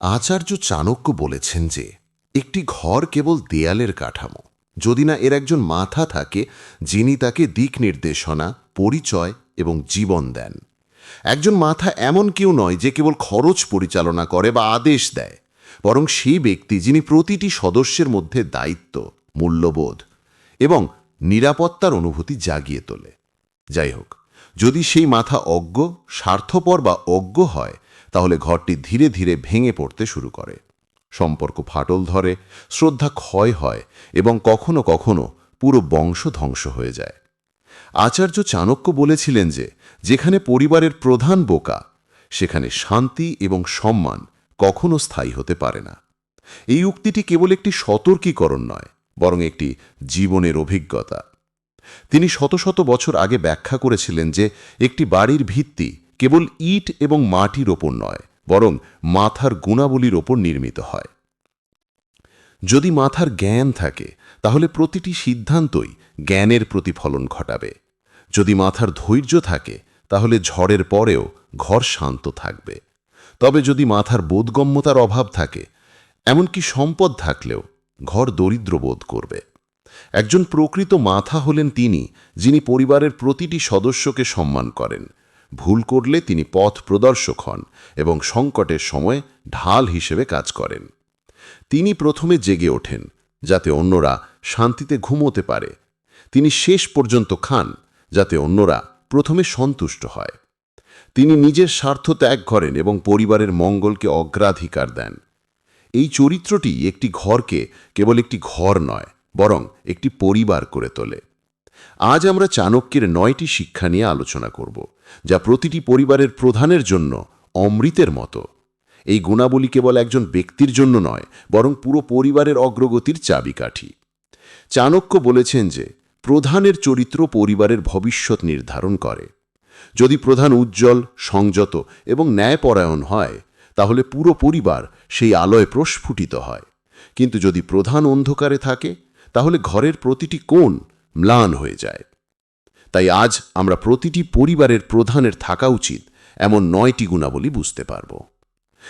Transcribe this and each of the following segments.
আচার্য চাণক্য বলেছেন যে, একটি ঘর কেবল দেয়ালের কাঠামো। যদি না এর একজন মাথা থাকে, যিনি তাকে দিক নির্দেশনা, পরিচয় এবং জীবন দেন। একজন মাথা এমন কেউ নয় যে কেবল খরচ পরিচালনা করে বা আদেশ দেয়, বরং সেই ব্যক্তি যিনি প্রতিটি সদস্যের মধ্যে দায়িত্ব, মূল্যবোধ এবং নিরাপত্তার অনুভূতি জাগিয়ে তোলে। যাই হোক, যদি সেই মাথা অজ্ঞ, স্বার্থপর বা অজ্ঞ হয় তাহলে ঘরটি ধীরে ধীরে ভেঙে পড়তে শুরু করে। সম্পর্ক ফাটল ধরে, শ্রদ্ধা ক্ষয় হয় এবং কখনো কখনো পুরো বংশ ধ্বংস হয়ে যায়। আচার্য চাণক্য বলেছিলেন যে, যেখানে পরিবারের প্রধান বোকা, সেখানে শান্তি এবং সম্মান কখনো স্থায়ী হতে পারে না। এই উক্তিটি কেবল একটি সতর্কীকরণ নয়, বরং একটি জীবনের অভিজ্ঞতা। তিনি শত শত বছর আগে ব্যাখ্যা করেছিলেন যে, একটি বাড়ির ভিত্তি কেবল ইট এবং মাটির ওপর নয়, বরং মাথার গুণাবলীর ওপর নির্মিত হয়। যদি মাথার জ্ঞান থাকে, তাহলে প্রতিটি সিদ্ধান্তই জ্ঞানের প্রতিফলন ঘটাবে। যদি মাথার ধৈর্য থাকে, তাহলে ঝড়ের পরেও ঘর শান্ত থাকবে। তবে যদি মাথার বোধগম্যতার অভাব থাকে, এমনকি সম্পদ থাকলেও ঘর দরিদ্র বোধ করবে। একজন প্রকৃত মাথা হলেন তিনি, যিনি পরিবারের প্রতিটি সদস্যকে সম্মান করেন। ভুল করলে তিনি পথ প্রদর্শক হন এবং সংকটের সময় ঢাল হিসেবে কাজ করেন। তিনি প্রথমে জেগে ওঠেন, যাতে অন্যরা শান্তিতে ঘুমোতে পারে। তিনি শেষ পর্যন্ত খান, যাতে অন্যরা প্রথমে সন্তুষ্ট হয়। তিনি নিজের স্বার্থ ত্যাগ করেন এবং পরিবারের মঙ্গলকে অগ্রাধিকার দেন। এই চরিত্রটি একটি ঘরকে কেবল একটি ঘর নয়, বরং একটি পরিবার করে তোলে। আজ আমরা চাণক্যের নয়টি শিক্ষা নিয়ে আলোচনা করব, যা প্রতিটি পরিবারের প্রধানের জন্য অমৃতের মতো। এই গুণাবলী কেবল একজন ব্যক্তির জন্য নয়, বরং পুরো পরিবারের অগ্রগতির চাবিকাঠি। চাণক্য বলেছেন যে, প্রধানের চরিত্র পরিবারের ভবিষ্যৎ নির্ধারণ করে। যদি প্রধান উজ্জ্বল, সংযত এবং ন্যায়পরায়ণ হয়, তাহলে পুরো পরিবার সেই আলোয় প্রস্ফুটিত হয়। কিন্তু যদি প্রধান অন্ধকারে থাকে, তাহলে ঘরের প্রতিটি কোণ ম্লান হয়ে যায়। তাই আজ আমরা প্রতিটি পরিবারের প্রধানের থাকা উচিত এমন নয়টি গুণাবলী বুঝতে পারব।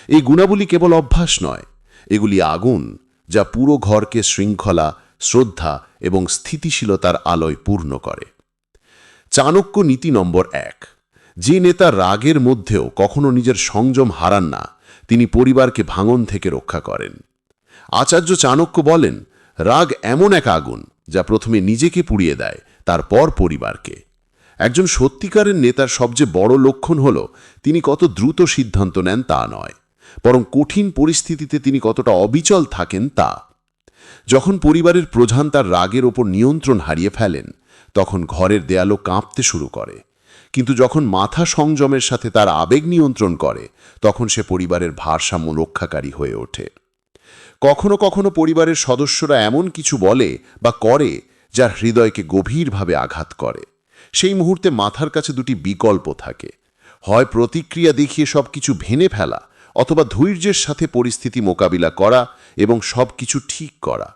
এই গুণাবলী কেবল অভ্যাস নয়, এগুলি আগুন যা পুরো ঘরকে শৃঙ্খলা, শ্রদ্ধা এবং স্থিতিশীলতার আলোয় পূর্ণ করে। চাণক্য নীতি নম্বর এক, যে নেতা রাগের মধ্যেও কখনো নিজের সংযম হারান না, তিনি পরিবারকে ভাঙন থেকে রক্ষা করেন। আচার্য চাণক্য বলেন, রাগ এমন এক আগুন যা প্রথমে নিজেকে পুড়িয়ে দেয়, তারপর পরিবারকে। একজন সত্যিকারের নেতার সবচেয়ে বড় লক্ষণ হল, তিনি কত দ্রুত সিদ্ধান্ত নেন তা নয়। বরং কঠিন পরিস্থিতিতে তিনি কতটা অবিচল থাকেন তা। যখন পরিবারের প্রধান তার রাগের ওপর নিয়ন্ত্রণ হারিয়ে ফেলেন, তখন ঘরের দেয়ালও কাঁপতে শুরু করে। কিন্তু যখন মাথা সংযমের সাথে তার আবেগ নিয়ন্ত্রণ করে, তখন সে পরিবারের ভারসাম্য রক্ষাকারী হয়ে ওঠে। কখনো কখনো পরিবারের সদস্যরা এমন কিছু বলে বা করে যা হৃদয়কে গভীরভাবে আঘাত করে। সেই মুহূর্তে মাথার কাছে দুটি বিকল্প থাকে। হয় প্রতিক্রিয়া দেখিয়ে সব কিছু ভেনে ফেলা অথবা ধৈর্যের সাথে পরিস্থিতি মোকাবিলা করা এবং সব কিছু ঠিক করা।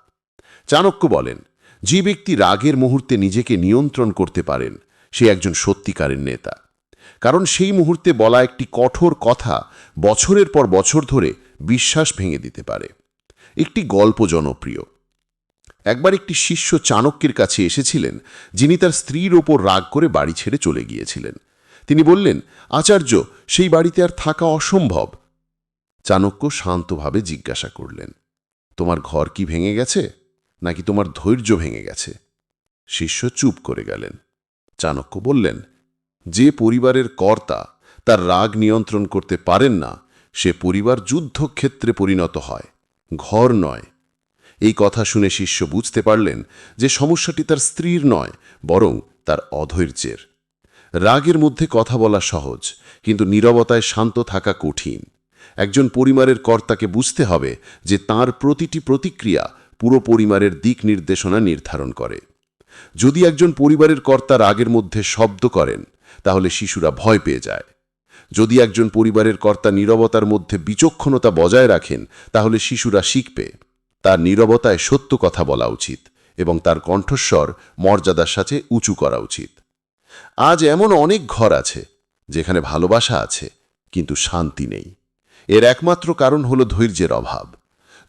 চাণক্য বলেন, যে ব্যক্তি রাগের মুহূর্তে নিজেকে নিয়ন্ত্রণ করতে পারেন, সে একজন সত্যিকারের নেতা। কারণ সেই মুহূর্তে বলা একটি কঠোর কথা বছরের পর বছর ধরে বিশ্বাস ভেঙে দিতে পারে। একটি গল্প জনপ্রিয়। একবার একটি শিষ্য চাণক্যের কাছে এসেছিলেন, যিনি তার স্ত্রীর ওপর রাগ করে বাড়ি ছেড়ে চলে গিয়েছিলেন। তিনি বললেন, আচার্য, সেই বাড়িতে আর থাকা অসম্ভব। চাণক্য শান্তভাবে জিজ্ঞাসা করলেন, তোমার ঘর কি ভেঙে গেছে, নাকি তোমার ধৈর্য ভেঙে গেছে? শিষ্য চুপ করে গেলেন। চাণক্য বললেন, যে পরিবারের কর্তা তার রাগ নিয়ন্ত্রণ করতে পারেন না, সে পরিবার যুদ্ধক্ষেত্রে পরিণত হয়। ঘর নয়। এই কথা শুনে শিষ্য বুঝতে পারলেন যে সমস্যাটি তার স্ত্রীর নয়, বরং তার অধৈর্যের। রাগের মধ্যে কথা বলা সহজ, কিন্তু নীরবতায় শান্ত থাকা কঠিন। একজন পরিবারের কর্তাকে বুঝতে হবে যে তার প্রতিটি প্রতিক্রিয়া পুরো পরিবারের দিক নির্দেশনা নির্ধারণ করে। যদি একজন পরিবারের কর্তা রাগের মধ্যে শব্দ করেন, তাহলে শিশুরা ভয় পেয়ে যায়। যদি একজন পরিবারের কর্তা নীরবতার মধ্যে বিচক্ষণতা বজায় রাখেন, তাহলে শিশুরা শিখবে। তার নীরবতায় সত্য কথা বলা উচিত এবং তার কণ্ঠস্বর মর্যাদার সাথে উঁচু করা উচিত। আজ এমন অনেক ঘর আছে যেখানে ভালোবাসা আছে, কিন্তু শান্তি নেই। এর একমাত্র কারণ হলো ধৈর্যের অভাব।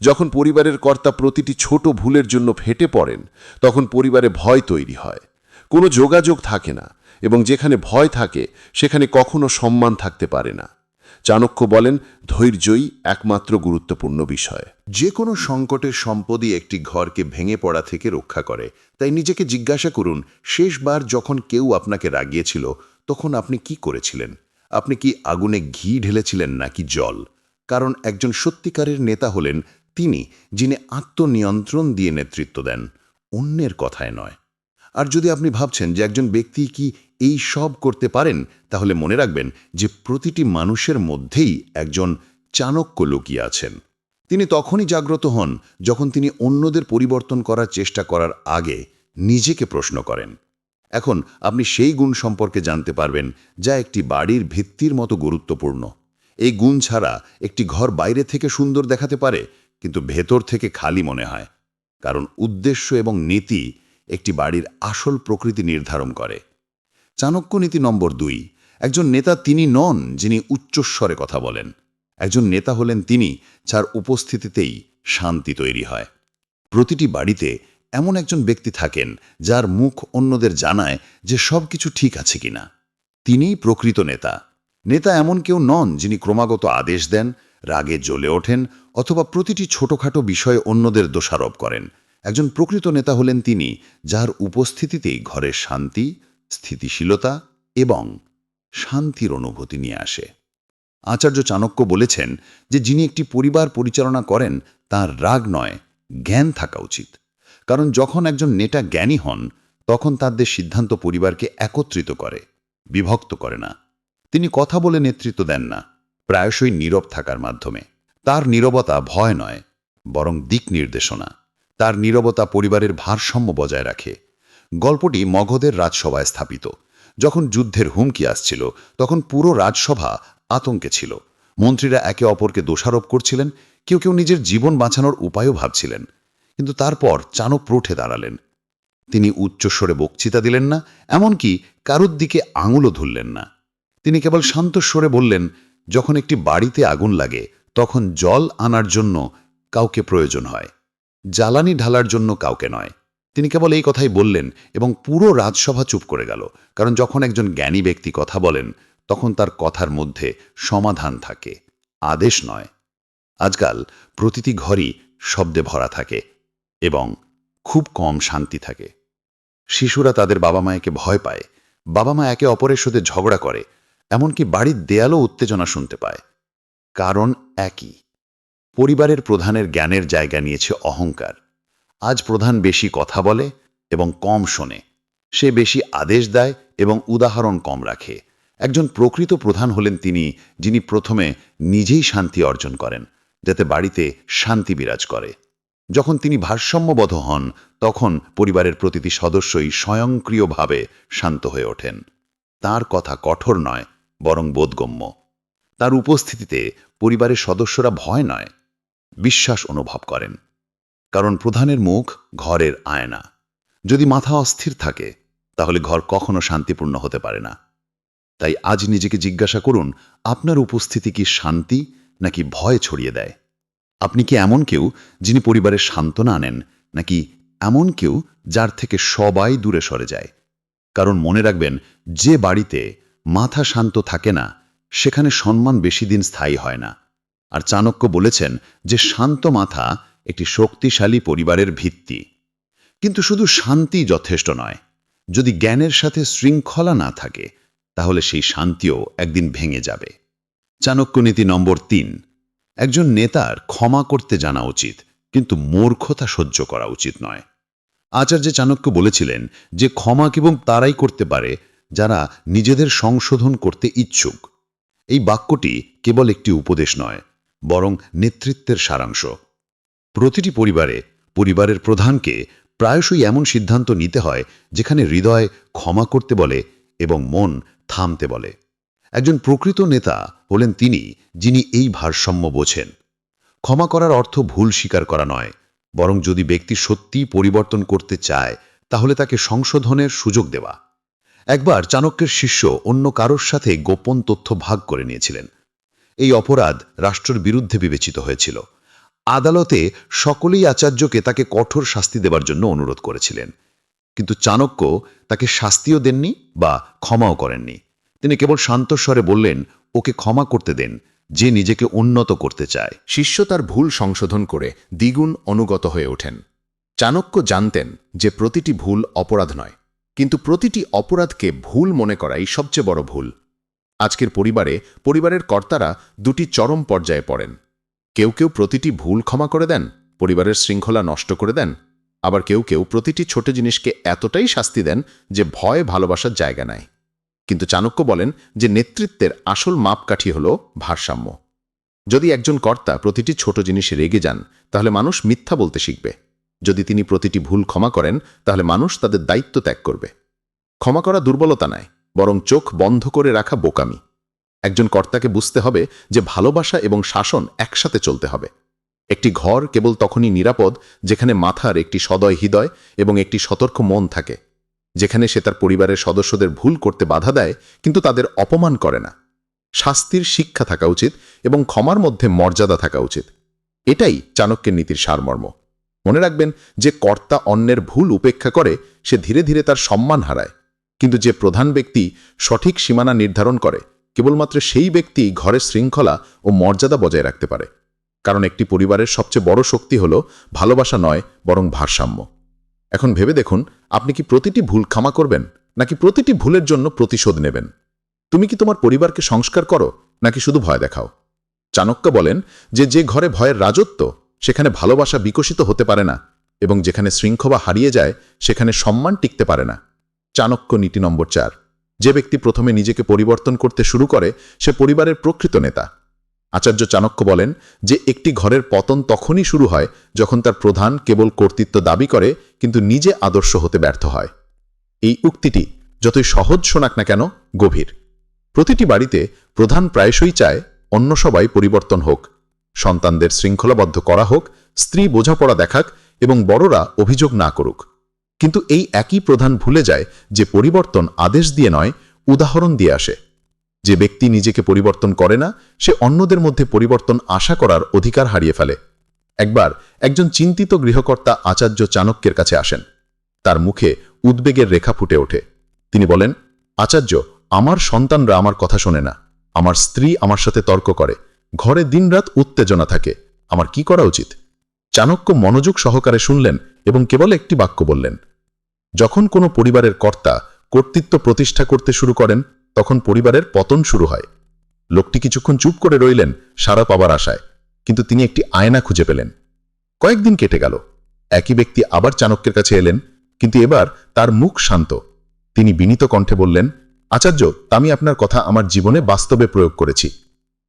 যখন পরিবারের কর্তা প্রতিটি ছোট ভুলের জন্য ফেটে পড়েন, তখন পরিবারে ভয় তৈরি হয়। কোনো যোগাযোগ থাকে না। এবং যেখানে ভয় থাকে, সেখানে কখনো সম্মান থাকতে পারে না। চাণক্য বলেন, ধৈর্যই একমাত্র গুরুত্বপূর্ণ বিষয়। যে কোনো সংকটের সম্পদই একটি ঘরকে ভেঙে পড়া থেকে রক্ষা করে। তাই নিজেকে জিজ্ঞাসা করুন, শেষবার যখন কেউ আপনাকে রাগিয়েছিল, তখন আপনি কি করেছিলেন? আপনি কি আগুনে ঘি ঢেলেছিলেন নাকি জল? কারণ একজন সত্যিকারের নেতা হলেন তিনি, যিনি আত্মনিয়ন্ত্রণ দিয়ে নেতৃত্ব দেন। অন্যের কথায় নয়। আর যদি আপনি ভাবছেন যে একজন ব্যক্তি কি এই সব করতে পারেন, তাহলে মনে রাখবেন যে প্রতিটি মানুষের মধ্যেই একজন চাণক্য লুকিয়ে আছেন। তিনি তখনই জাগ্রত হন যখন তিনি অন্যদের পরিবর্তন করার চেষ্টা করার আগে নিজেকে প্রশ্ন করেন। এখন আপনি সেই গুণ সম্পর্কে জানতে পারবেন যা একটি বাড়ির ভিত্তির মতো গুরুত্বপূর্ণ। এই গুণ ছাড়া একটি ঘর বাইরে থেকে সুন্দর দেখাতে পারে, কিন্তু ভেতর থেকে খালি মনে হয়। কারণ উদ্দেশ্য এবং নীতি একটি বাড়ির আসল প্রকৃতি নির্ধারণ করে। চাণক্য নীতি নম্বর দুই। একজন নেতা তিনি নন, যিনি উচ্চস্বরে কথা বলেন। একজন নেতা হলেন তিনি, যার উপস্থিতিতেই শান্তি তৈরি হয়। প্রতিটি বাড়িতে এমন একজন ব্যক্তি থাকেন, যার মুখ অন্যদের জানায় যে সব কিছু ঠিক আছে কিনা। তিনিই প্রকৃত নেতা। নেতা এমন কেউ নন, যিনি ক্রমাগত আদেশ দেন, রাগে জ্বলে ওঠেন, অথবা প্রতিটি ছোটখাটো বিষয়ে অন্যদের দোষারোপ করেন। একজন প্রকৃত নেতা হলেন তিনি, যার উপস্থিতিতেই ঘরের শান্তি স্থিতিশীলতা এবং শান্তির অনুভূতি নিয়ে আসে। আচার্য চাণক্য বলেছেন যে, যিনি একটি পরিবার পরিচালনা করেন, তার রাগ নয়, জ্ঞান থাকা উচিত। কারণ যখন একজন নেতা জ্ঞানী হন, তখন তাদের সিদ্ধান্ত পরিবারকে একত্রিত করে, বিভক্ত করে না। তিনি কথা বলে নেতৃত্ব দেন না, প্রায়শই নীরব থাকার মাধ্যমে। তার নীরবতা ভয় নয়, বরং দিক নির্দেশনা। তার নীরবতা পরিবারের ভারসাম্য বজায় রাখে। গল্পটি মগধের রাজসভায় স্থাপিত। যখন যুদ্ধের হুমকি আসছিল, তখন পুরো রাজসভা আতঙ্কে ছিল। মন্ত্রীরা একে অপরকে দোষারোপ করছিলেন, কেউ কেউ নিজের জীবন বাঁচানোর উপায়ও ভাবছিলেন। কিন্তু তারপর চাণক্য উঠে দাঁড়ালেন। তিনি উচ্চস্বরে বক্তৃতা দিলেন না, এমনকি কারুর দিকে আঙুলও ধরলেন না। তিনি কেবল শান্ত স্বরে বললেন, যখন একটি বাড়িতে আগুন লাগে, তখন জল আনার জন্য কাউকে প্রয়োজন হয়। জ্বালানি ঢালার জন্য কাউকে নয়। তিনি কেবল এই কথাই বললেন এবং পুরো রাজসভা চুপ করে গেল, কারণ যখন একজন জ্ঞানী ব্যক্তি কথা বলেন, তখন তার কথার মধ্যে সমাধান থাকে, আদেশ নয়। আজকাল প্রতিটি ঘরই শব্দে ভরা থাকে এবং খুব কম শান্তি থাকে। শিশুরা তাদের বাবা মায়েকে ভয় পায় বাবা মা একে অপরের সাথে ঝগড়া করে, এমনকি বাড়ির দেয়ালও উত্তেজনা শুনতে পায়। কারণ একই। পরিবারের প্রধানের জ্ঞানের জায়গা নিয়েছে অহংকার। আজ প্রধান বেশি কথা বলে এবং কম শোনে। সে বেশি আদেশ দেয় এবং উদাহরণ কম রাখে। একজন প্রকৃত প্রধান হলেন তিনি, যিনি প্রথমে নিজেই শান্তি অর্জন করেন, যাতে বাড়িতে শান্তি বিরাজ করে। যখন তিনি ভারসাম্যবদ্ধ হন, তখন পরিবারের প্রতিটি সদস্যই স্বয়ংক্রিয়ভাবে শান্ত হয়ে ওঠেন। তার কথা কঠোর নয়, বরং বোধগম্য। তার উপস্থিতিতে পরিবারের সদস্যরা ভয় নয়, বিশ্বাস অনুভব করেন। কারণ প্রধানের মুখ ঘরের আয়না। যদি মাথা অস্থির থাকে, তাহলে ঘর কখনো শান্তিপূর্ণ হতে পারে না। তাই আজ নিজেকে জিজ্ঞাসা করুন, আপনার উপস্থিতি কি শান্তি নাকি ভয় ছড়িয়ে দেয়? আপনি কি এমন কেউ যিনি পরিবারের সান্ত্বনা আনেন, নাকি এমন কেউ যার থেকে সবাই দূরে সরে যায়? কারণ মনে রাখবেন, যে বাড়িতে মাথা শান্ত থাকে না, সেখানে সম্মান বেশি দিন স্থায়ী হয় না। আর চাণক্য বলেছেন যে শান্ত মাথা একটি শক্তিশালী পরিবারের ভিত্তি। কিন্তু শুধু শান্তি যথেষ্ট নয়। যদি জ্ঞানের সাথে শৃঙ্খলা না থাকে, তাহলে সেই শান্তিও একদিন ভেঙে যাবে। চাণক্য নীতি নম্বর তিন। একজন নেতার ক্ষমা করতে জানা উচিত, কিন্তু মূর্খতা সহ্য করা উচিত নয়। আচার্য চাণক্য বলেছিলেন যে ক্ষমা কেবল তারাই করতে পারে যারা নিজেদের সংশোধন করতে ইচ্ছুক। এই বাক্যটি কেবল একটি উপদেশ নয়, বরং নেতৃত্বের সারাংশ। প্রতিটি পরিবারে পরিবারের প্রধানকে প্রায়শই এমন সিদ্ধান্ত নিতে হয় যেখানে হৃদয় ক্ষমা করতে বলে এবং মন থামতে বলে। একজন প্রকৃত নেতা হলেন তিনি যিনি এই ভারসাম্য বোঝেন। ক্ষমা করার অর্থ ভুল স্বীকার করা নয়, বরং যদি ব্যক্তি সত্যিই পরিবর্তন করতে চায়, তাহলে তাকে সংশোধনের সুযোগ দেওয়া। একবার চাণক্যের শিষ্য অন্য কারোর সাথে গোপন তথ্য ভাগ করে নিয়েছিলেন। এই অপরাধ রাষ্ট্রের বিরুদ্ধে বিবেচিত হয়েছিল। আদালতে সকলেই আচার্যকে তাকে কঠোর শাস্তি দেবার জন্য অনুরোধ করেছিলেন। কিন্তু চাণক্য তাকে শাস্তিও দেননি বা ক্ষমাও করেননি। তিনি কেবল শান্তস্বরে বললেন, ওকে ক্ষমা করতে দেন, যে নিজেকে উন্নত করতে চায়। শিষ্য তার ভুল সংশোধন করে দ্বিগুণ অনুগত হয়ে ওঠেন। চাণক্য জানতেন যে প্রতিটি ভুল অপরাধ নয়, কিন্তু প্রতিটি অপরাধকে ভুল মনে করাই সবচেয়ে বড় ভুল। আজকের পরিবারে পরিবারের কর্তারা দুটি চরম পর্যায়ে পড়েন। কেউ কেউ প্রতিটি ভুল ক্ষমা করে দেন, পরিবারের শৃঙ্খলা নষ্ট করে দেন, আবার কেউ কেউ প্রতিটি ছোট জিনিসকে এতটাই শাস্তি দেন যে ভয়, ভালোবাসার জায়গা নেয় কিন্তু চাণক্য বলেন যে নেতৃত্বের আসল মাপকাঠি হল ভারসাম্য। যদি একজন কর্তা প্রতিটি ছোট জিনিসে রেগে যান, তাহলে মানুষ মিথ্যা বলতে শিখবে। যদি তিনি প্রতিটি ভুল ক্ষমা করেন, তাহলে মানুষ তাদের দায়িত্ব ত্যাগ করবে। ক্ষমা করা দুর্বলতা নয় বরং চোখ বন্ধ করে রাখা বোকামি। একজন কর্তাকে বুঝতে হবে যে ভালোবাসা এবং শাসন একসাথে চলতে হবে। একটি ঘর কেবল তখনই নিরাপদ যেখানে মাথার একটি সদয় হৃদয় এবং একটি সতর্ক মন থাকে, যেখানে সে তার পরিবারের সদস্যদের ভুল করতে বাধা দেয় কিন্তু তাদের অপমান করে না। শাস্তির শিক্ষা থাকা উচিত এবং ক্ষমার মধ্যে মর্যাদা থাকা উচিত। এটাই চাণক্যের নীতির সারমর্ম। মনে রাখবেন, যে কর্তা অন্যের ভুল উপেক্ষা করে, সে ধীরে ধীরে তার সম্মান হারায়। কিন্তু যে প্রধান ব্যক্তি সঠিক সীমানা নির্ধারণ করে কেবলমাত্র সেই ব্যক্তি ঘরের শৃঙ্খলা ও মর্যাদা বজায় রাখতে পারে। কারণ একটি পরিবারের সবচেয়ে বড় শক্তি হল ভালোবাসা নয়, বরং ভারসাম্য। এখন ভেবে দেখুন, আপনি কি প্রতিটি ভুল ক্ষমা করবেন, নাকি প্রতিটি ভুলের জন্য প্রতিশোধ নেবেন? তুমি কি তোমার পরিবারকে সংস্কার করো, নাকি শুধু ভয় দেখাও? চাণক্য বলেন যে যে ঘরে ভয়ের রাজত্ব, সেখানে ভালোবাসা বিকশিত হতে পারে না, এবং যেখানে শৃঙ্খলা হারিয়ে যায়, সেখানে সম্মান টিকতে পারে না। চাণক্য নীতি নম্বর চার। যে ব্যক্তি প্রথমে নিজেকে পরিবর্তন করতে শুরু করে, সে পরিবারের প্রকৃত নেতা। আচার্য চাণক্য বলেন যে, একটি ঘরের পতন তখনই শুরু হয় যখন তার প্রধান কেবল কর্তৃত্ব দাবি করে, কিন্তু নিজে আদর্শ হতে ব্যর্থ হয়। এই উক্তিটি যতই সহজ শোনাক না কেন, গভীর। প্রতিটি বাড়িতে প্রধান প্রায়শই চায়, অন্য সবাই পরিবর্তন হোক। সন্তানদের শৃঙ্খলাবদ্ধ করা হোক, স্ত্রী বোঝাপড়া দেখাক এবং বড়রা অভিযোগ না করুক। কিন্তু এই একই প্রধান ভুলে যায় যে পরিবর্তন আদেশ দিয়ে নয়, উদাহরণ দিয়ে আসে। যে ব্যক্তি নিজেকে পরিবর্তন করে না, সে অন্যদের মধ্যে পরিবর্তন আশা করার অধিকার হারিয়ে ফেলে। একবার একজন চিন্তিত গৃহকর্তা আচার্য চাণক্যের কাছে আসেন। তার মুখে উদ্বেগের রেখা ফুটে ওঠে। তিনি বলেন, আচার্য, আমার সন্তানরা আমার কথা শোনে না। আমার স্ত্রী আমার সাথে তর্ক করে। ঘরে দিনরাত উত্তেজনা থাকে। আমার কি করা উচিত? চাণক্য মনোযোগ সহকারে শুনলেন এবং কেবল একটি বাক্য বললেন যখন কোনো পরিবারের কর্তা কর্তৃত্ব প্রতিষ্ঠা করতে শুরু করেন, তখন পরিবারের পতন শুরু হয়। লোকটি কিছুক্ষণ চুপ করে রইলেন সারা পাবার আশায়, কিন্তু তিনি একটি আয়না খুঁজে পেলেন। কয়েকদিন কেটে গেল। একই ব্যক্তি আবার চাণক্যের কাছে এলেন, কিন্তু এবার তার মুখ শান্ত। তিনি বিনীত কণ্ঠে বললেন, আচার্য, আমি আপনার কথা আমার জীবনে বাস্তবে প্রয়োগ করেছি।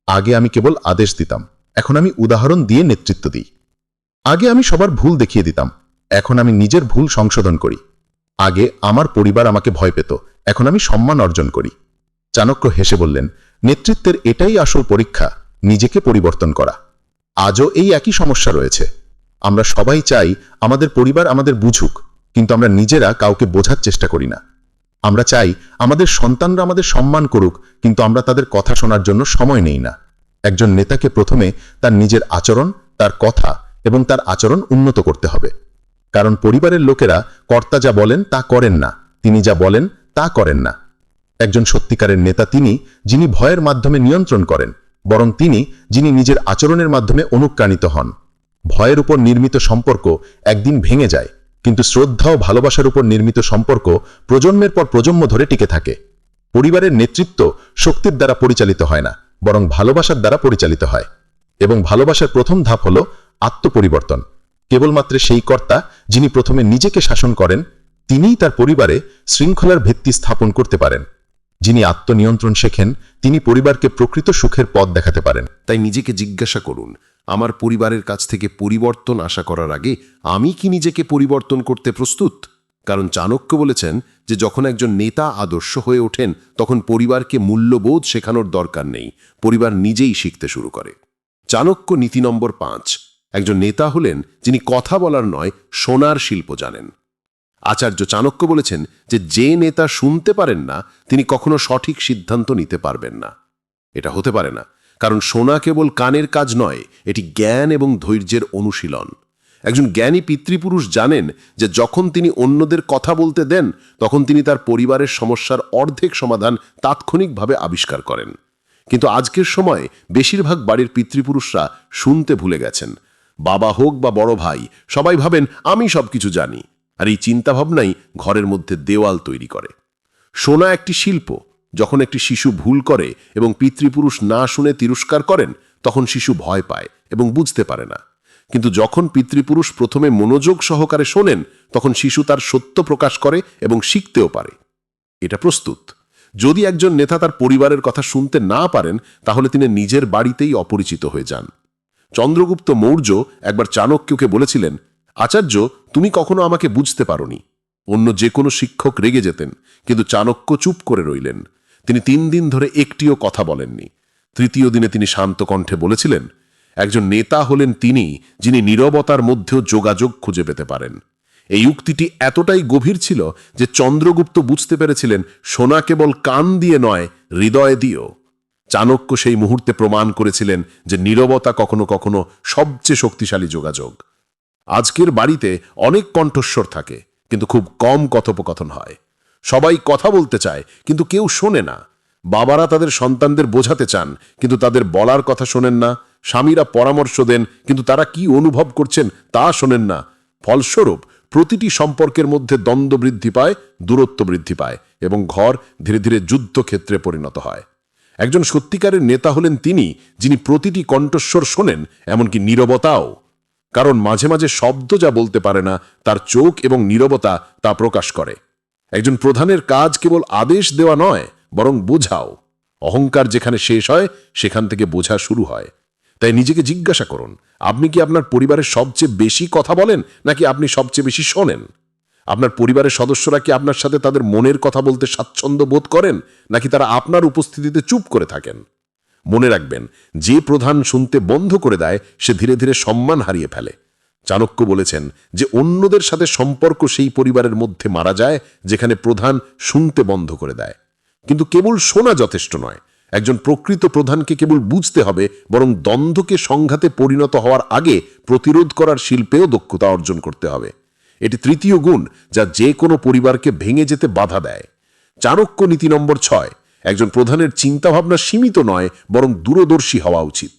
আগে আমি কেবল আদেশ দিতাম, এখন আমি উদাহরণ দিয়ে নেতৃত্ব দিই। আগে আমি সবার ভুল দেখিয়ে দিতাম, এখন আমি নিজের ভুল সংশোধন করি। আগে আমার পরিবার আমাকে ভয় পেত। এখন আমি সম্মান অর্জন করি। চাণক্য হেসে বললেন, নেতৃত্বের এটাই আসল পরীক্ষা, নিজেকে পরিবর্তন করা। আজও এই একই সমস্যা রয়েছে। আমরা সবাই চাই আমাদের পরিবার আমাদের বুঝুক, কিন্তু আমরা নিজেরা কাউকে বোঝার চেষ্টা করি না। আমরা চাই আমাদের সন্তানরা আমাদের সম্মান করুক, কিন্তু আমরা তাদের কথা শোনার জন্য সময় নেই না। একজন নেতাকে প্রথমে তার নিজের আচরণ, তার কথা এবং তার আচরণ উন্নত করতে হবে। কারণ পরিবারের লোকেরা কর্তা যা বলেন তা করেন না, তিনি যা বলেন তা করেন না। একজন সত্যিকারের নেতা তিনি, যিনি ভয়ের মাধ্যমে নিয়ন্ত্রণ করেন, বরং তিনি, যিনি নিজের আচরণের মাধ্যমে অনুপ্রাণিত হন। ভয়ের উপর নির্মিত সম্পর্ক একদিন ভেঙে যায়, কিন্তু শ্রদ্ধা ও ভালোবাসার উপর নির্মিত সম্পর্ক প্রজন্মের পর প্রজন্ম ধরে টিকে থাকে। পরিবারের নেতৃত্ব শক্তির দ্বারা পরিচালিত হয় না, বরং ভালোবাসার দ্বারা পরিচালিত হয়। এবং ভালোবাসার প্রথম ধাপ হল আত্মপরিবর্তন। কেবলমাত্র সেই কর্তা যিনি প্রথমে নিজেকে শাসন করেন, তিনিই তার পরিবারে শৃঙ্খলার ভিত্তি স্থাপন করতে পারেন। যিনি আত্মনিয়ন্ত্রণ শেখেন, তিনি পরিবারকে প্রকৃত সুখের পথ দেখাতে পারেন। তাই নিজেকে জিজ্ঞাসা করুন, আমার পরিবারের কাছ থেকে পরিবর্তন আশা করার আগে আমি কি নিজেকে পরিবর্তন করতে প্রস্তুত? কারণ চাণক্য বলেছেন যে যখন একজন নেতা আদর্শ হয়ে ওঠেন, তখন পরিবারকে মূল্যবোধ শেখানোর দরকার নেই, পরিবার নিজেই শিখতে শুরু করে। চাণক্য নীতি নম্বর পাঁচ একজন নেতা হলেন যিনি কথা বলার নয়, সোনার শিল্প জানেন। আচার্য চাণক্য বলেছেন যে যে নেতা শুনতে পারেন না, তিনি কখনো সঠিক সিদ্ধান্ত নিতে পারবেন না। এটা হতে পারে না, কারণ সোনা কেবল কানের কাজ নয়, এটি জ্ঞান এবং ধৈর্যের অনুশীলন। একজন জ্ঞানী পিতৃপুরুষ জানেন যে, যখন তিনি অন্যদের কথা বলতে দেন, তখন তিনি তার পরিবারের সমস্যার অর্ধেক সমাধান তাৎক্ষণিকভাবে আবিষ্কার করেন। কিন্তু আজকের সময়, বেশিরভাগ বাড়ির পিতৃপুরুষরা শুনতে ভুলে গেছেন। বাবা হোক বা বড় ভাই, সবাই ভাবেন, আমি সবকিছু জানি। আর এই চিন্তাভাবনাই ঘরের মধ্যে দেওয়াল তৈরি করে। শোনা একটি শিল্প, যখন একটি শিশু ভুল করে এবং পিতৃপুরুষ না শুনে তিরস্কার করেন, তখন শিশু ভয় পায় এবং বুঝতে পারে না। কিন্তু যখন পিতৃপুরুষ প্রথমে মনোযোগ সহকারে শোনেন, তখন শিশু তার সত্য প্রকাশ করে এবং শিখতেও পারে। এটা প্রস্তুত। যদি একজন নেতা তার পরিবারের কথা শুনতে না পারেন, তাহলে তিনি নিজের বাড়িতেই অপরিচিত হয়ে যান। চন্দ্রগুপ্ত মৌর্য একবার চাণক্যকে বলেছিলেন, আচার্য, তুমি কখনো আমাকে বুঝতে পারোনি। অন্য যে কোনো শিক্ষক রেগে যেতেন, কিন্তু চাণক্য চুপ করে রইলেন। তিনি তিন দিন ধরে একটিও কথা বলেননি। তৃতীয় দিনে তিনি শান্ত কণ্ঠে বলেছিলেন, একজন নেতা হলেন তিনি, যিনি নীরবতার মধ্যেও যোগাযোগ খুঁজে পেতে পারেন। এই উক্তিটি এতটাই গভীর ছিল যে চন্দ্রগুপ্ত বুঝতে পেরেছিলেন, সোনা কেবল কান দিয়ে নয়, হৃদয় দিয়েও। চাণক্য সেই মুহূর্তে প্রমাণ করেছিলেন যে নীরবতা কখনো কখনো সবচেয়ে শক্তিশালী যোগাযোগ। আজকের বাড়িতে অনেক কণ্ঠস্বর থাকে, কিন্তু খুব কম কথোপকথন হয়। সবাই কথা বলতে চায়, কিন্তু কেউ শোনে না। বাবারা তাদের সন্তানদের বোঝাতে চান, কিন্তু তাদের বলার কথা শোনেন না। স্বামীরা পরামর্শ দেন, কিন্তু তারা কি অনুভব করছেন তা শোনেন না। ফলস্বরূপ, প্রতিটি সম্পর্কের মধ্যে দ্বন্দ্ব বৃদ্ধি পায়, দূরত্ব বৃদ্ধি পায় এবং ঘর ধীরে ধীরে যুদ্ধক্ষেত্রে পরিণত হয়। একজন সত্যিকারের নেতা হলেন তিনি, যিনি প্রতিটি কণ্ঠস্বর শোনেন, এমনকি নীরবতাও। কারণ মাঝে মাঝে শব্দ যা বলতে পারে না, তার চোখ এবং নীরবতা তা প্রকাশ করে। একজন প্রধানের কাজ কেবল আদেশ দেওয়া নয়, বরং বোঝাও। অহংকার যেখানে শেষ হয়, সেখান থেকে বোঝা শুরু হয়। তাই নিজেকে জিজ্ঞাসা করুন, আপনি কি আপনার পরিবারের সবচেয়ে বেশি কথা বলেন, নাকি আপনি সবচেয়ে বেশি শোনেন? আপনার পরিবারের সদস্যরা কি আপনার সাথে তাদের মনের কথা বলতে স্বাচ্ছন্দ্য বোধ করেন? নাকি তারা আপনার উপস্থিতিতে চুপ করে থাকেন? মনে রাখবেন, যে প্রধান শুনতে বন্ধ করে দেয়, সে ধীরে ধীরে সম্মান হারিয়ে ফেলে। চাণক্য বলেছেন যে অন্যদের সাথে সম্পর্ক সেই পরিবারের মধ্যে মারা যায়, যেখানে প্রধান শুনতে বন্ধ করে দেয়। কিন্তু কেবল শোনা যথেষ্ট নয়। একজন প্রকৃত প্রধানকে কেবল বুঝতে হবে, বরং দ্বন্দ্বকে সংঘাতে পরিণত হওয়ার আগে প্রতিরোধ করার শিল্পেও দক্ষতা অর্জন করতে হবে। এটি তৃতীয় গুণ যা যে কোনো পরিবারকে ভেঙে যেতে বাধা দেয়। চাণক্য নীতি নম্বর ছয়, একজন প্রধানের চিন্তাভাবনা সীমিত নয়, বরং দূরদর্শী হওয়া উচিত।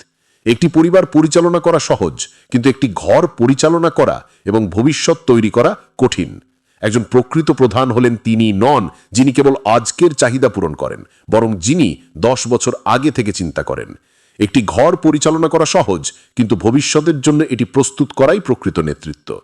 একটি পরিবার পরিচালনা করা সহজ, কিন্তু একটি ঘর পরিচালনা করা এবং ভবিষ্যৎ তৈরি করা কঠিন। একজন প্রকৃত প্রধান হলেন তিনি নন, যিনি কেবল আজকের চাহিদা পূরণ করেন, বরং যিনি দশ বছর আগে থেকে চিন্তা করেন। একটি ঘর পরিচালনা করা সহজ, কিন্তু ভবিষ্যতের জন্য এটি প্রস্তুত করাই প্রকৃত নেতৃত্ব।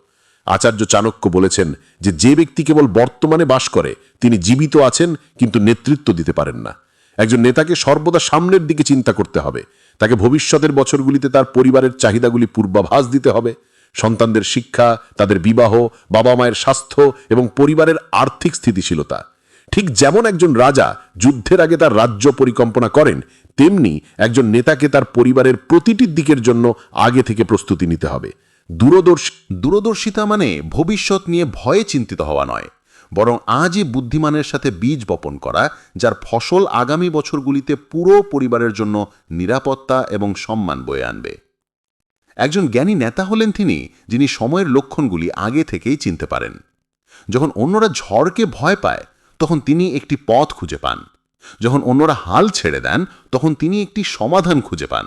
আচার্য চাণক্য বলেছেন যে যে ব্যক্তি কেবল বর্তমানে বাস করে, তিনি জীবিত আছেন, কিন্তু নেতৃত্ব দিতে পারেন না। একজন নেতাকে সর্বদা সামনের দিকে চিন্তা করতে হবে। তাকে ভবিষ্যতের বছরগুলিতে তার পরিবারের চাহিদাগুলি পূর্বাভাস দিতে হবে। সন্তানদের শিক্ষা, তাদের বিবাহ বাবা মায়ের স্বাস্থ্য এবং পরিবারের আর্থিক স্থিতিশীলতা। ঠিক যেমন একজন রাজা যুদ্ধের আগে তার রাজ্য পরিকল্পনা করেন, তেমনি একজন নেতাকে তার পরিবারের প্রতিটি দিকের জন্য আগে থেকে প্রস্তুতি নিতে হবে। দূরদর্শী, দূরদর্শিতা মানে ভবিষ্যৎ নিয়ে ভয়ে চিন্তিত হওয়া নয়, বরং আজই বুদ্ধিমানের সাথে বীজ বপন করা, যার ফসল আগামী বছরগুলিতে পুরো পরিবারের জন্য নিরাপত্তা এবং সম্মান বয়ে আনবে। একজন জ্ঞানী নেতা হলেন তিনি, যিনি সময়ের লক্ষণগুলি আগে থেকেই চিনতে পারেন। যখন অন্যরা ঝড়কে ভয় পায়, তখন তিনি একটি পথ খুঁজে পান। যখন অন্যরা হাল ছেড়ে দেন, তখন তিনি একটি সমাধান খুঁজে পান।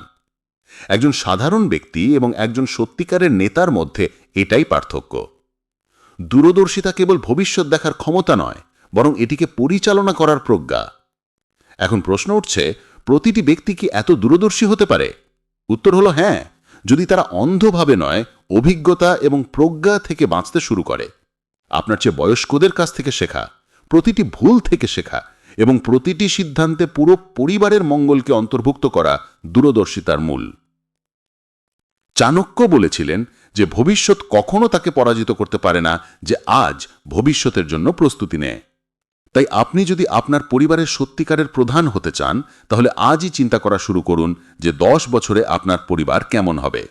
একজন সাধারণ ব্যক্তি এবং একজন সত্যিকারের নেতার মধ্যে এটাই পার্থক্য। দূরদর্শিতা কেবল ভবিষ্যৎ দেখার ক্ষমতা নয়, বরং এটিকে পরিচালনা করার প্রজ্ঞা। এখন প্রশ্ন উঠছে, প্রতিটি ব্যক্তি কি এত দূরদর্শী হতে পারে? উত্তর হলো হ্যাঁ যদি তারা অন্ধভাবে নয়, অভিজ্ঞতা এবং প্রজ্ঞা থেকে বাঁচতে শুরু করে। আপনার চেয়ে বয়স্কদের কাছ থেকে শেখা, প্রতিটি ভুল থেকে শেখা এবং প্রতিটি সিদ্ধান্তে পুরো পরিবারের মঙ্গলকে অন্তর্ভুক্ত করা দূরদর্শিতার মূল। চাণক্য বলেছিলেন যে ভবিষ্যৎ কখনো তাকে পরাজিত করতে পারে না যে আজ ভবিষ্যতের জন্য প্রস্তুতি নেয়। তাই আপনি যদি আপনার পরিবারের সত্যিকারের প্রধান হতে চান, তাহলে আজই চিন্তা করা শুরু করুন যে দশ বছরে আপনার পরিবার কেমন হবে।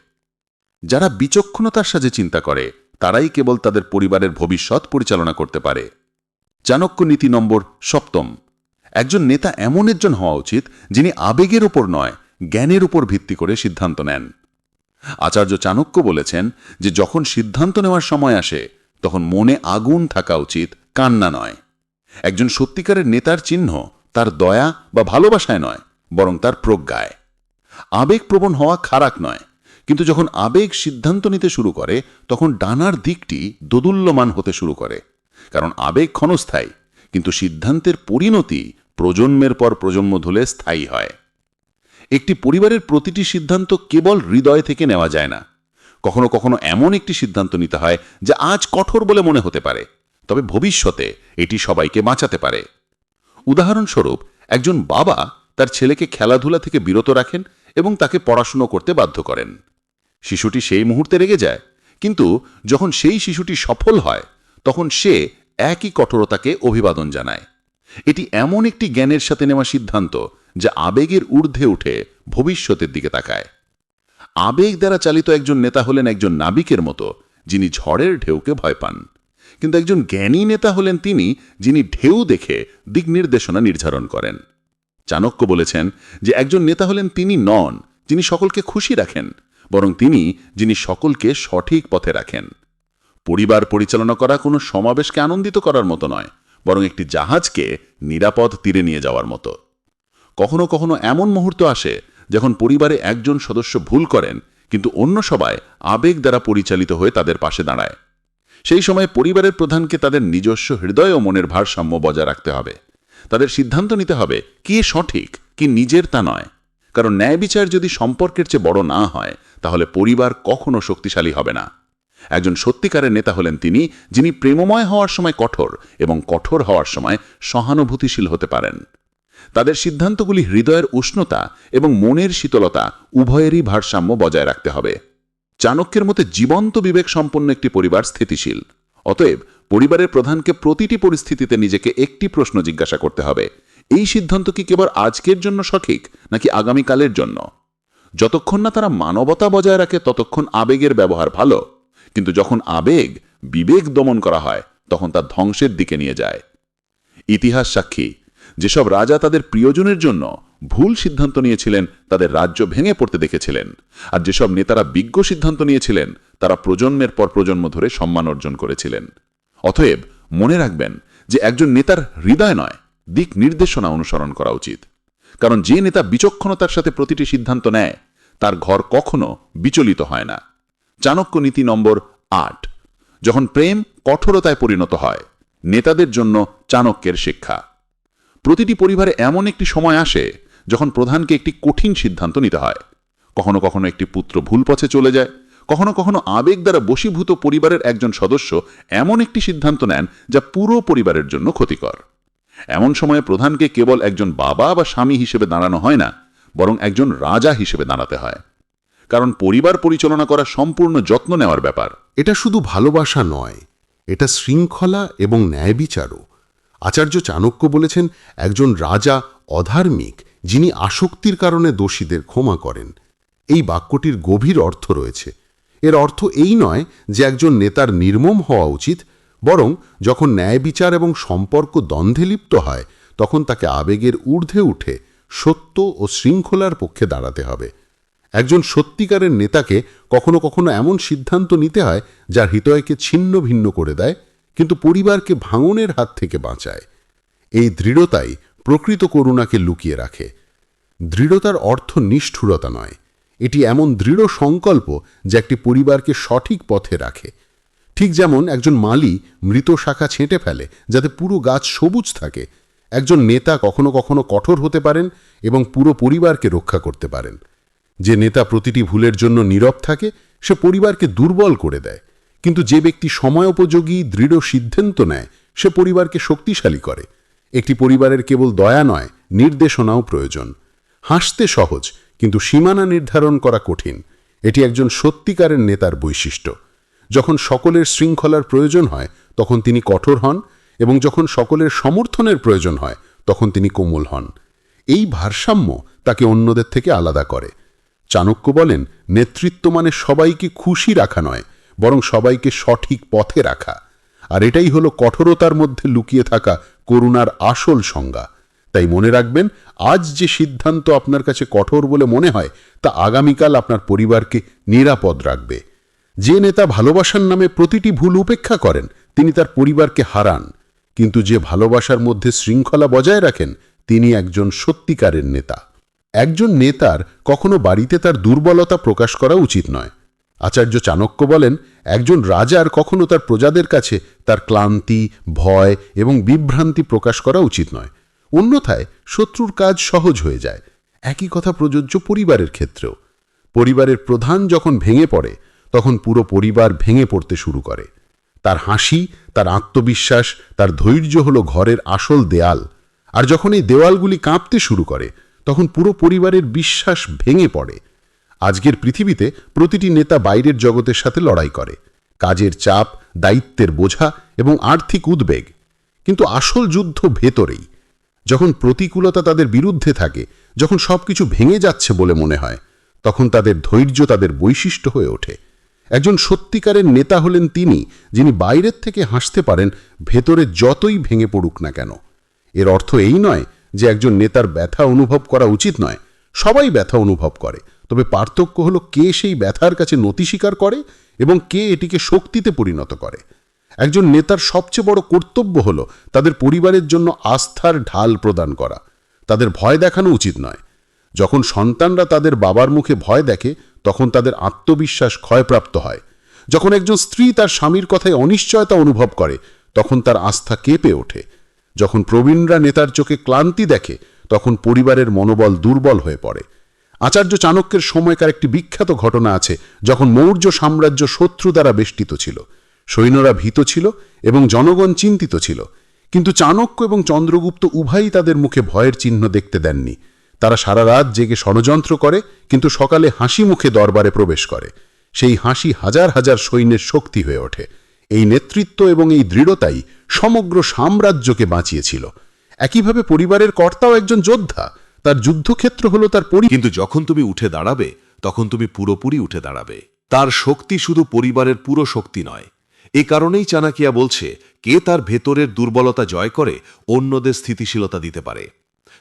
যারা বিচক্ষণতার সাজে চিন্তা করে, তারাই কেবল তাদের পরিবারের ভবিষ্যৎ পরিচালনা করতে পারে। চাণক্য নীতি নম্বর সপ্তম। একজন নেতা এমন একজন হওয়া উচিত যিনি আবেগের উপর নয়, জ্ঞানের উপর ভিত্তি করে সিদ্ধান্ত নেন। আচার্য চাণক্য বলেছেন যে যখন সিদ্ধান্ত নেওয়ার সময় আসে, তখন মনে আগুন থাকা উচিত, কান্না নয়। একজন সত্যিকারের নেতার চিহ্ন তার দয়া বা ভালোবাসায় নয়, বরং তার প্রজ্ঞায়। আবেগপ্রবণ হওয়া খারাপ নয়, কিন্তু যখন আবেগ সিদ্ধান্ত নিতে শুরু করে, তখন ডানার দিকটি দোদুল্যমান হতে শুরু করে, কারণ আবেগ ক্ষণস্থায়ী, কিন্তু সিদ্ধান্তের পরিণতি প্রজন্মের পর প্রজন্ম ধুলে স্থায়ী হয়। একটি পরিবারের প্রতিটি সিদ্ধান্ত কেবল হৃদয় থেকে নেওয়া যায় না। কখনো কখনো এমন একটি সিদ্ধান্ত নিতে হয় যা আজ কঠোর বলে মনে হতে পারে, তবে ভবিষ্যতে এটি সবাইকে বাঁচাতে পারে। উদাহরণস্বরূপ, একজন বাবা তার ছেলেকে খেলাধুলা থেকে বিরত রাখেন এবং তাকে পড়াশুনো করতে বাধ্য করেন। শিশুটি সেই মুহূর্তে রেগে যায়, কিন্তু যখন সেই শিশুটি সফল হয়, তখন সে একই কঠোরতাকে অভিবাদন জানায়। এটি এমন একটি জ্ঞানের সাথে নেওয়া সিদ্ধান্ত যা আবেগের ঊর্ধ্বে উঠে ভবিষ্যতের দিকে তাকায়। আবেগ দ্বারা চালিত একজন নেতা হলেন একজন নাবিকের মতো, যিনি ঝড়ের ঢেউকে ভয় পান। কিন্তু একজন জ্ঞানী নেতা হলেন তিনি, যিনি ঢেউ দেখে দিক নির্দেশনা নির্ধারণ করেন। চাণক্য বলেছেন যে একজন নেতা হলেন তিনি নন, যিনি সকলকে খুশি রাখেন, বরং তিনি, যিনি সকলকে সঠিক পথে রাখেন। পরিবার পরিচালনা করা কোনো সমাবেশকে আনন্দিত করার মতো নয়, বরং একটি জাহাজকে নিরাপদ তীরে নিয়ে যাওয়ার মতো। কখনো কখনো এমন মুহূর্ত আসে যখন পরিবারে একজন সদস্য ভুল করেন, কিন্তু অন্য সবাই আবেগ দ্বারা পরিচালিত হয়ে তাদের পাশে দাঁড়ায়। সেই সময় পরিবারের প্রধানকে তাদের নিজস্ব হৃদয় ও মনের ভারসাম্য বজায় রাখতে হবে। তাদের সিদ্ধান্ত নিতে হবে, কি সঠিক, কি নিজের তা নয়। কারণ ন্যায় বিচার যদি সম্পর্কের চেয়ে বড় না হয়, তাহলে পরিবার কখনো শক্তিশালী হবে না। একজন সত্যিকারের নেতা হলেন তিনি, যিনি প্রেমময় হওয়ার সময় কঠোর এবং কঠোর হওয়ার সময় সহানুভূতিশীল হতে পারেন। তাদের সিদ্ধান্তগুলি হৃদয়ের উষ্ণতা এবং মনের শীতলতা উভয়েরই ভারসাম্য বজায় রাখতে হবে। চাণক্যের মতে জীবন্ত বিবেক সম্পন্ন একটি পরিবার স্থিতিশীল। অতএব পরিবারের প্রধানকে প্রতিটি পরিস্থিতিতে নিজেকে একটি প্রশ্ন জিজ্ঞাসা করতে হবে, এই সিদ্ধান্ত কি কেবল আজকের জন্য সঠিক, নাকি আগামীকালের জন্য? যতক্ষণ না তারা মানবতা বজায় রাখে, ততক্ষণ আবেগের ব্যবহার ভালো, কিন্তু যখন আবেগ, বিবেক দমন করা হয়, তখন তা ধ্বংসের দিকে নিয়ে যায়। ইতিহাস সাক্ষী যেসব রাজা তাদের প্রিয়জনের জন্য ভুল সিদ্ধান্ত নিয়েছিলেন, তাদের রাজ্য ভেঙে পড়তে দেখেছিলেন। আর যেসব নেতারা বিজ্ঞ সিদ্ধান্ত নিয়েছিলেন, তারা প্রজন্মের পর প্রজন্ম ধরে সম্মান অর্জন করেছিলেন। অতএব মনে রাখবেন যে একজন নেতার হৃদয় নয়, দিক নির্দেশনা অনুসরণ করা উচিত। কারণ যে নেতা বিচক্ষণতার সাথে প্রতিটি সিদ্ধান্ত নেয়, তার ঘর কখনো বিচলিত হয় না। চাণক্য নীতি নম্বর আট, যখন প্রেম কঠোরতায় পরিণত হয়, নেতাদের জন্য চাণক্যের শিক্ষা। প্রতিটি পরিবারে এমন একটি সময় আসে যখন প্রধানকে একটি কঠিন সিদ্ধান্ত নিতে হয়। কখনো কখনো একটি পুত্র ভুল পথে চলে যায়, কখনো কখনো আবেগ দ্বারা বশীভূত পরিবারের একজন সদস্য এমন একটি সিদ্ধান্ত নেন যা পুরো পরিবারের জন্য ক্ষতিকর। এমন সময়ে প্রধানকে কেবল একজন বাবা বা স্বামী হিসেবে দাঁড়ানো হয় না, বরং একজন রাজা হিসেবে দাঁড়াতে হয়। কারণ পরিবার পরিচালনা করা সম্পূর্ণ যত্ন নেওয়ার ব্যাপার। এটা শুধু ভালোবাসা নয়, এটা শৃঙ্খলা এবং ন্যায় বিচারও আচার্য চাণক্য বলেছেন, একজন রাজা অধার্মিক যিনি আসক্তির কারণে দোষীদের ক্ষমা করেন। এই বাক্যটির গভীর অর্থ রয়েছে। এর অর্থ এই নয় যে একজন নেতার নির্মম হওয়া উচিত, বরং যখন ন্যায় বিচার এবং সম্পর্ক দ্বন্দ্বে লিপ্ত হয়, তখন তাকে আবেগের ঊর্ধ্বে উঠে সত্য ও শৃঙ্খলার পক্ষে দাঁড়াতে হবে। একজন সত্যিকারের নেতাকে কখনো কখনো এমন সিদ্ধান্ত নিতে হয় যা হৃদয়কে ছিন্ন ভিন্ন করে দেয় কিন্তু পরিবারকে ভাঙনের হাত থেকে বাঁচায়। এই দৃঢ়তাই প্রকৃত করুণাকে লুকিয়ে রাখে। দৃঢ়তার অর্থ নিষ্ঠুরতা নয়। এটি এমন দৃঢ় সংকল্প যা একটি পরিবারকে সঠিক পথে রাখে। ঠিক যেমন একজন মালি মৃত শাখা ছেঁটে ফেলে যাতে পুরো গাছ সবুজ থাকে। একজন নেতা কখনো কখনো কঠোর হতে পারেন এবং পুরো পরিবারকে রক্ষা করতে পারেন। যে নেতা প্রতিটি ভুলের জন্য নীরব থাকে, সে পরিবারকে দুর্বল করে দেয়। কিন্তু যে ব্যক্তি সময়োপযোগী দৃঢ় সিদ্ধান্ত নেয়, সে পরিবারকে শক্তিশালী করে। একটি পরিবারের কেবল দয়া নয়, নির্দেশনাও প্রয়োজন। হাসতে সহজ, কিন্তু সীমানা নির্ধারণ করা কঠিন। এটি একজন সত্যিকারের নেতার বৈশিষ্ট্য। যখন সকলের শৃঙ্খলার প্রয়োজন হয়, তখন তিনি কঠোর হন এবং যখন সকলের সমর্থনের প্রয়োজন হয়, তখন তিনি কোমল হন। এই ভারসাম্য তাকে অন্যদের থেকে আলাদা করে। চাণক্য বলেন, নেতৃত্ব মানে সবাইকে খুশি রাখা নয় বরং সবাইকে সঠিক পথে রাখা। আর এটাই হলো কঠোরতার মধ্যে লুকিয়ে থাকা করুণার আসল সংজ্ঞা। তাই মনে রাখবেন, আজ যে সিদ্ধান্ত আপনার কাছে কঠোর বলে মনে হয়, তা আগামীকাল আপনার পরিবারকে নিরাপদ রাখবে। যে নেতা ভালোবাসার নামে প্রতিটি ভুল উপেক্ষা করেন, তিনি তার পরিবারকে হারান। কিন্তু যে ভালোবাসার মধ্যে শৃঙ্খলা বজায় রাখেন, তিনি একজন সত্যিকারের নেতা। একজন নেতার কখনো বাড়িতে তার দুর্বলতা প্রকাশ করা উচিত নয়। আচার্য চাণক্য বলেন, একজন রাজার কখনো তার প্রজাদের কাছে তার ক্লান্তি, ভয় এবং বিভ্রান্তি প্রকাশ করা উচিত নয়। অন্যথায় শত্রুর কাজ সহজ হয়ে যায়। একই কথা প্রযোজ্য পরিবারের ক্ষেত্রেও। পরিবারের প্রধান যখন ভেঙে পড়ে, তখন পুরো পরিবার ভেঙে পড়তে শুরু করে। তার হাসি, তার আত্মবিশ্বাস, তার ধৈর্য হলো ঘরের আসল দেয়াল। আর যখন এই দেওয়ালগুলি কাঁপতে শুরু করে, তখন পুরো পরিবারের বিশ্বাস ভেঙে পড়ে। আজকের পৃথিবীতে প্রতিটি নেতা বাইরের জগতের সাথে লড়াই করে। কাজের চাপ, দায়িত্বের বোঝা এবং আর্থিক উদ্বেগ। কিন্তু আসল যুদ্ধ ভেতরেই। যখন প্রতিকূলতা তাদের বিরুদ্ধে থাকে, যখন সবকিছু ভেঙে যাচ্ছে বলে মনে হয়, তখন তাদের ধৈর্য তাদের বৈশিষ্ট্য হয়ে ওঠে। একজন সত্যিকারের নেতা হলেন তিনি, যিনি বাইরের থেকে হাসতে পারেন, ভেতরে যতই ভেঙে পড়ুক না কেন। এর অর্থ এই নয় যে একজন নেতার ব্যথা অনুভব করা উচিত নয়, সবাই ব্যথা অনুভব করে। তবে পার্থক্য হলো কে সেই ব্যথার কাছে নতি স্বীকার করে এবং কে এটিকে শক্তিতে পরিণত করে। একজন নেতার সবচেয়ে বড় কর্তব্য হল তাদের পরিবারের জন্য আস্থার ঢাল প্রদান করা। তাদের ভয় দেখানো উচিত নয়। যখন সন্তানরা তাদের বাবার মুখে ভয় দেখে, তখন তাদের আত্মবিশ্বাস ক্ষয়প্রাপ্ত হয়। যখন একজন স্ত্রী তার স্বামীর কথায় অনিশ্চয়তা অনুভব করে, তখন তার আস্থা কেঁপে ওঠে। যখন প্রবীণরা নেতার চোখে ক্লান্তি দেখে, তখন পরিবারের মনোবল দুর্বল হয়ে পড়ে। আচার্য চাণক্যের সময়কার একটি বিখ্যাত ঘটনা আছে, যখন মৌর্য সাম্রাজ্য শত্রু দ্বারা বেষ্টিত ছিল। সৈন্যরা ভীত ছিল এবং জনগণ চিন্তিত ছিল। কিন্তু চাণক্য এবং চন্দ্রগুপ্ত উভয়ই তাদের মুখে ভয়ের চিহ্ন দেখতে দেননি। তারা সারা রাত জেগে ষড়যন্ত্র করে, কিন্তু সকালে হাসি মুখে দরবারে প্রবেশ করে। সেই হাসি হাজার হাজার সৈন্যের শক্তি হয়ে ওঠে। এই নেতৃত্ব এবং এই দৃঢ়তাই সমগ্র সাম্রাজ্যকে বাঁচিয়েছিল। একইভাবে পরিবারের কর্তাও একজন যোদ্ধা। তার যুদ্ধক্ষেত্র হলো তার পরি কিন্তু যখন তুমি উঠে দাঁড়াবে, তখন তুমি পুরোপুরি উঠে দাঁড়াবে। তার শক্তি শুধু পরিবারের পুরো শক্তি নয়। এ কারণেই চাণাকিয়া বলছে, কে তার ভেতরের দুর্বলতা জয় করে, অন্যদের স্থিতিশীলতা দিতে পারে।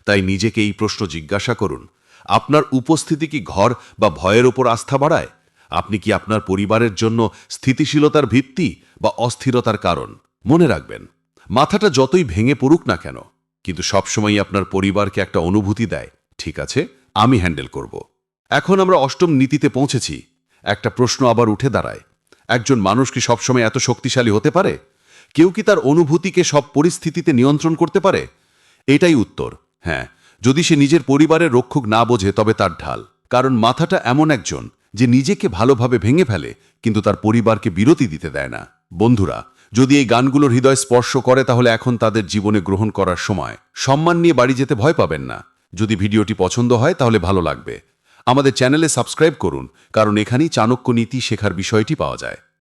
তাই নিজেকে এই প্রশ্ন জিজ্ঞাসা করুন, আপনার উপস্থিতি কি ঘর বা ভয়ের ওপর আস্থা বাড়ায়? আপনি কি আপনার পরিবারের জন্য স্থিতিশীলতার ভিত্তি বা অস্থিরতার কারণ? মনে রাখবেন, মাথাটা যতই ভেঙে পড়ুক না কেন কিন্তু সবসময়ই আপনার পরিবারকে একটা অনুভূতি দেয়, ঠিক আছে, আমি হ্যান্ডেল করব। এখন আমরা অষ্টম নীতিতে পৌঁছেছি। একটা প্রশ্ন আবার উঠে দাঁড়ায়, একজন মানুষ কি সবসময় এত শক্তিশালী হতে পারে? কেউ কি তার অনুভূতিকে সব পরিস্থিতিতে নিয়ন্ত্রণ করতে পারে? এটাই উত্তর হ্যাঁ যদি সে নিজের পরিবারের রক্ষক না বোঝে তবে তার ঢাল, কারণ মাথাটা এমন একজন যে নিজেকে ভালোভাবে ভেঙে ফেলে কিন্তু তার পরিবারকে বিরতি দিতে দেয় না। বন্ধুরা যদি এই গানগুলোর হৃদয় স্পর্শ করে, তাহলে এখন তাদের জীবনে গ্রহণ করার সময়। সম্মান নিয়ে বাড়ি যেতে ভয় পাবেন না। যদি ভিডিওটি পছন্দ হয়, তাহলে ভালো লাগবে। আমাদের চ্যানেলে সাবস্ক্রাইব করুন, কারণ এখানেই চাণক্য নীতি শেখার বিষয়টি পাওয়া যায়।